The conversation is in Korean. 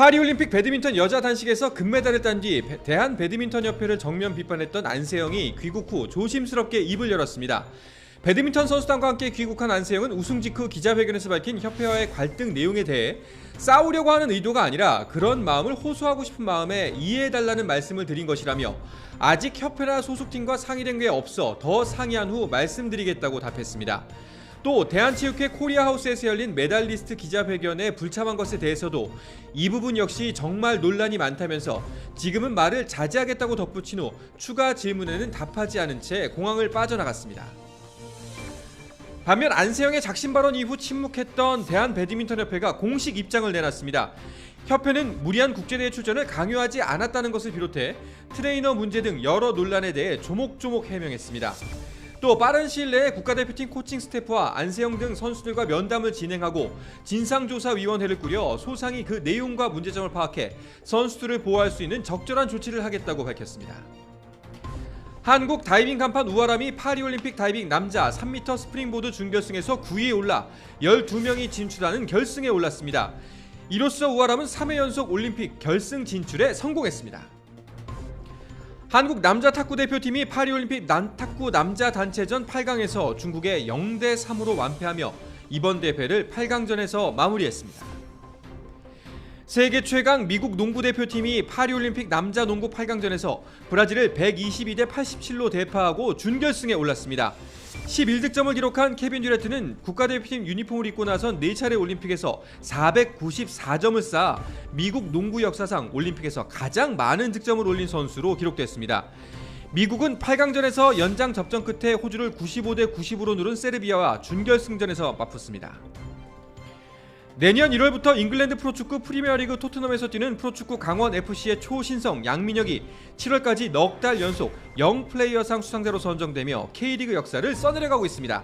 파리올림픽 배드민턴 여자 단식에서 금메달을 딴 뒤 대한 배드민턴 협회를 정면 비판했던 안세영이 귀국 후 조심스럽게 입을 열었습니다. 배드민턴 선수단과 함께 귀국한 안세영은 우승 직후 기자회견에서 밝힌 협회와의 갈등 내용에 대해 싸우려고 하는 의도가 아니라 그런 마음을 호소하고 싶은 마음에 이해해달라는 말씀을 드린 것이라며 아직 협회나 소속팀과 상의된 게 없어 더 상의한 후 말씀드리겠다고 답했습니다. 또 대한체육회 코리아하우스에서 열린 메달리스트 기자회견에 불참한 것에 대해서도 이 부분 역시 정말 논란이 많다면서 지금은 말을 자제하겠다고 덧붙인 후 추가 질문에는 답하지 않은 채 공항을 빠져나갔습니다. 반면 안세영의 작심 발언 이후 침묵했던 대한배드민턴협회가 공식 입장을 내놨습니다. 협회는 무리한 국제대회 출전을 강요하지 않았다는 것을 비롯해 트레이너 문제 등 여러 논란에 대해 조목조목 해명했습니다. 또 빠른 시일 내에 국가대표팀 코칭 스태프와 안세영 등 선수들과 면담을 진행하고 진상조사위원회를 꾸려 소상히 그 내용과 문제점을 파악해 선수들을 보호할 수 있는 적절한 조치를 하겠다고 밝혔습니다. 한국 다이빙 간판 우아람이 파리올림픽 다이빙 남자 3m 스프링보드 준결승에서 9위에 올라 12명이 진출하는 결승에 올랐습니다. 이로써 우아람은 3회 연속 올림픽 결승 진출에 성공했습니다. 한국 남자 탁구 대표팀이 파리올림픽 난탁구 남자 단체전 8강에서 중국에 0대 3으로 완패하며 이번 대회를 8강전에서 마무리했습니다. 세계 최강 미국 농구 대표팀이 파리올림픽 남자 농구 8강전에서 브라질을 122대 87로 대파하고 준결승에 올랐습니다. 11득점을 기록한 케빈 듀레트는 국가대표팀 유니폼을 입고 나선 4차례 올림픽에서 494점을 쌓아 미국 농구 역사상 올림픽에서 가장 많은 득점을 올린 선수로 기록됐습니다. 미국은 8강전에서 연장 접전 끝에 호주를 95대 90으로 누른 세르비아와 준결승전에서 맞붙습니다. 내년 1월부터 잉글랜드 프로축구 프리미어리그 토트넘에서 뛰는 프로축구 강원 FC의 초신성 양민혁이 7월까지 넉 달 연속 영 플레이어상 수상자로 선정되며 K리그 역사를 써내려가고 있습니다.